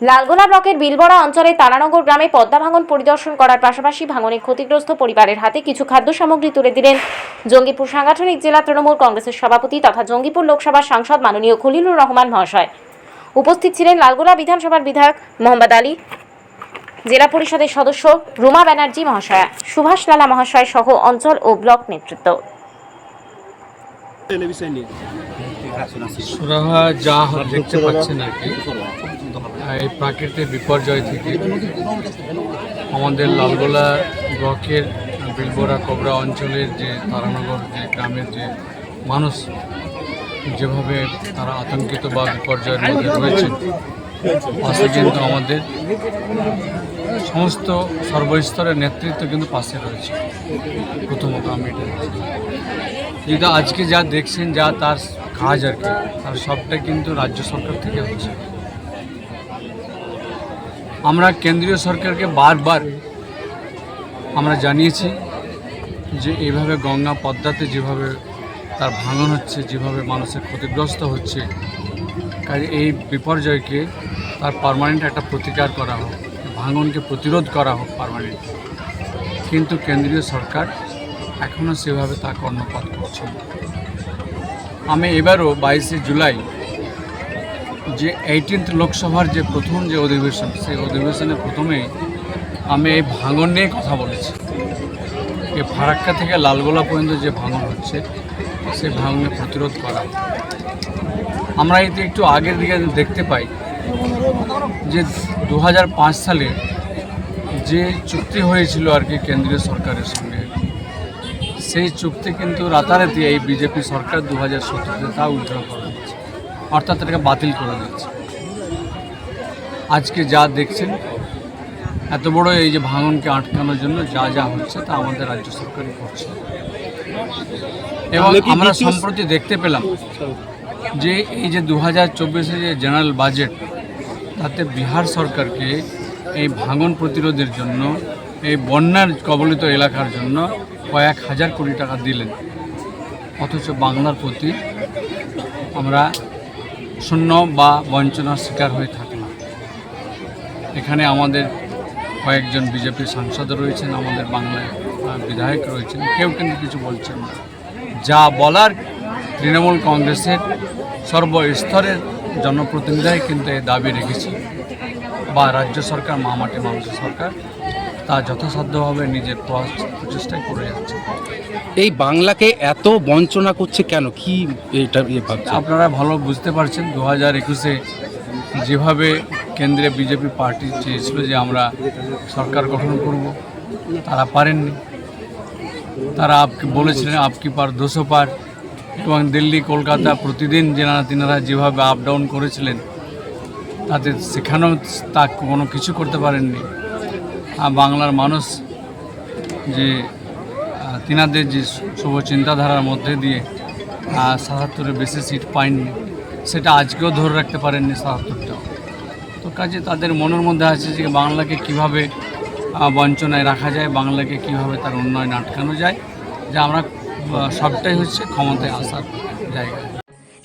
লালগোলা ব্লকের বিলবড়া অঞ্চলে তারানগর গ্রামে পদ্মা ভাঙন পরিদর্শন করার পাশাপাশি ভাঙনে ক্ষতিগ্রস্ত পরিবারের হাতে কিছু খাদ্য সামগ্রী তুলে দিলেন জঙ্গিপুর সাংগঠনিক জেলা তৃণমূল কংগ্রেসের সভাপতি তথা জঙ্গিপুর লোকসভার সাংসদ মাননীয় খলিলুর রহমান মহাশয়। উপস্থিত ছিলেন লালগোলা বিধানসভার বিধায়ক মোহাম্মদ আলী, জেলা পরিষদের সদস্য রুমা ব্যানার্জি মহাশয়া, সুভাষ লালা মহাশয় সহ অঞ্চল ও ব্লক নেতৃত্ব। সুরাহা যা দেখতে পাচ্ছেন আর কি এই প্রাকৃতিক বিপর্যয় থেকে আমাদের লালগোলা ব্লকের বিলবোরা কোবরা অঞ্চলের যে তারানগর, যে গ্রামের যে মানুষ, যেভাবে তারা আতঙ্কিত বা বিপর্যয়ের মধ্যে রয়েছে পাশে কিন্তু আমাদের সমস্ত সর্বস্তরের নেতৃত্ব কিন্তু পাশে রয়েছে প্রথমত আমি এটা। যেটা আজকে যা দেখছেন, যা তার কাজ আর কি, তার সবটা কিন্তু রাজ্য সরকার থেকে হচ্ছে। আমরা কেন্দ্রীয় সরকারকে বারবার আমরা জানিয়েছি যে এইভাবে গঙ্গা পদ্মাতে যেভাবে তার ভাঙন হচ্ছে, যেভাবে মানুষের ক্ষতিগ্রস্ত হচ্ছে, কাজে এই বিপর্যয়কে তার পার্মানেন্ট একটা প্রতিকার করা হোক, ভাঙনকে প্রতিরোধ করা হোক পার্মানেন্ট কিন্তু কেন্দ্রীয় সরকার এখনও সেভাবে তা কর্ণপাত করছে আমি এবারও বাইশে জুলাই যে এইটিন্থ লোকসভার যে প্রথম যে অধিবেশন, সেই অধিবেশনে প্রথমেই আমি এই ভাঙন নিয়ে কথা বলেছি। এই ফারাক্কা থেকে লালগোলা পর্যন্ত যে ভাঙন হচ্ছে, সেই ভাঙনে প্রতিরোধ করা। আমরা এতে একটু আগের দিকে দেখতে পাই যে দু হাজার পাঁচ সালে যে চুক্তি হয়েছিল আর কি কেন্দ্রীয় সরকারের সঙ্গে সেই চুক্তি কিন্তু রাতারাতি এই বিজেপি সরকার দু হাজার সতেরোতে তা উদ্ধার করা দিচ্ছে অর্থাৎ এটাকে বাতিল করে দিচ্ছে। আজকে যা দেখছেন এত বড় এই যে ভাঙনকে আটকানোর জন্য যা যা হচ্ছে তা আমাদের রাজ্য সরকারই করছে। এবং আমরা সম্প্রতি দেখতে পেলাম যে এই যে দু হাজার চব্বিশে যে জেনারেল বাজেট তাতে বিহার সরকারকে এই ভাঙন প্রতিরোধের জন্য এই বন্যার কবলিত এলাকার জন্য কয়েক হাজার কোটি টাকা দিলেন। অথচ বাংলার প্রতি আমরা শূন্য বা বঞ্চনার শিকার হয়ে থাকলাম এখানে আমাদের কয়েকজন বিজেপি সাংসদ রয়েছেন, আমাদের বাংলায় বিধায়ক রয়েছেন, কেউ কিন্তু কিছু বলছেন না। যা বলার তৃণমূল কংগ্রেসের সর্বস্তরের জনপ্রতিনিধিরাই কিন্তু এই দাবি রেখেছে বা রাজ্য সরকার মামাটি মানুষের সরকার। তা যথাসাধ্যভাবে নিজের প্রচেষ্টায় করে যাচ্ছে। এই বাংলাকে এত বঞ্চনা করছে কেন? কি এটা ইয়ে ভাবছে আপনারা ভালো বুঝতে পারছেন দু হাজার একুশে যেভাবে কেন্দ্রে বিজেপি পার্টি চেয়েছিল যে আমরা সরকার গঠন করব তারা পারেননি। তারা আপকে বলেছিলেন আপকি পার দুশো পার। এবং দিল্লি কলকাতা প্রতিদিন যেনারা তিনারা যেভাবে আপ ডাউন করেছিলেন তাতে সেখানেও তা কোনো কিছু করতে পারেননি। বাংলার মানুষ যে তিনাদের যে শুভ চিন্তাধারার মধ্যে দিয়ে সাতাত্তরের বেশি সিট পায়নি, সেটা আজকেও ধরে রাখতে পারেননি সাতাত্তরটা তো কাজে তাদের মনের মধ্যে আছে যে বাংলাকে কীভাবে বঞ্চনায় রাখা যায়, বাংলাকে কীভাবে তার উন্নয়ন আটকানো যায়, যে আমরা সবটাই হচ্ছে ক্ষমতায় আসার জায়গা।